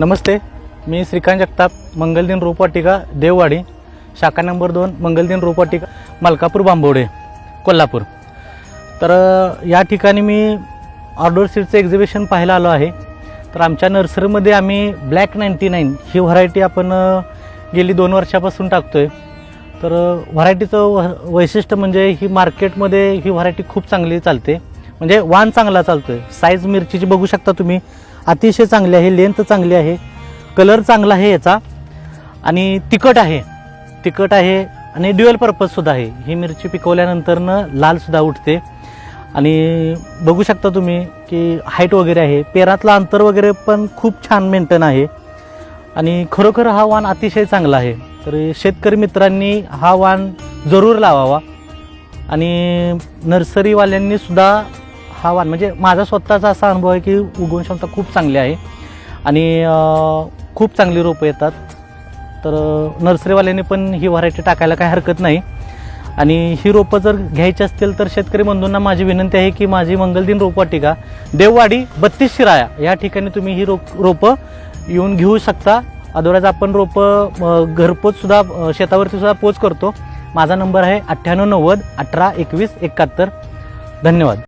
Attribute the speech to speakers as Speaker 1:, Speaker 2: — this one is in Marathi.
Speaker 1: नमस्ते मी श्रीकांत जगताप मंगलदिन रोपवाटिका देववाडी शाखा नंबर दोन मंगलदिन रोपवाटिका मलकापूर बांबवडे कोल्हापूर. तर या ठिकाणी मी ऑर्डर सीटचं एक्झिबिशन पाहायला आलो आहे. तर आमच्या नर्सरीमध्ये आम्ही ब्लॅक नाईन्टी नाईन ही व्हरायटी आपण गेली दोन वर्षापासून टाकतो आहे तर व्हरायटीचं व वैशिष्ट्य म्हणजे ही मार्केटमध्ये ही व्हरायटी खूप चांगली चालते. म्हणजे वाण चांगला चालतो आहे साईज मिरचीची बघू शकता तुम्ही. अतिशय चांगली आहे लेंथ चांगली आहे कलर चांगला आहे याचा. आणि तिखट आहे तिखट आहे आणि ड्युअल पर्पजसुद्धा आहे. ही मिरची पिकवल्यानंतरनं लालसुद्धा उठते. आणि बघू शकता तुम्ही की हाईट वगैरे आहे. पेरातलं अंतर वगैरे पण खूप छान मेंटेन आहे. आणि खरोखर हा वाण अतिशय चांगला आहे. तर शेतकरी मित्रांनी हा वाण जरूर लावावा. आणि नर्सरीवाल्यांनीसुद्धा सुद्धा हा म्हणजे माझा स्वतःचा असा अनुभव आहे की उगवण क्षमता खूप चांगली आहे. आणि खूप चांगली रोपं येतात. तर अं, नर्सरीवाल्यांनी पण ही व्हरायटी टाकायला काही हरकत नाही. आणि ही रोपं जर घ्यायची असतील तर शेतकरी बंधूंना माझी विनंती आहे की माझी मंगलदिन रोपवाटिका देववाडी बत्तीस शिराया या ठिकाणी तुम्ही ही रोप रोपं येऊन घेऊ शकता. अदरवाईज आपण रोपं घरपोचसुद्धा शेतावरतीसुद्धा शेतावरती सुद्धा पोच करतो. माझा नंबर आहे अठ्ठ्याण्णव नव्वद अठरा एकवीस एकाहत्तर. धन्यवाद.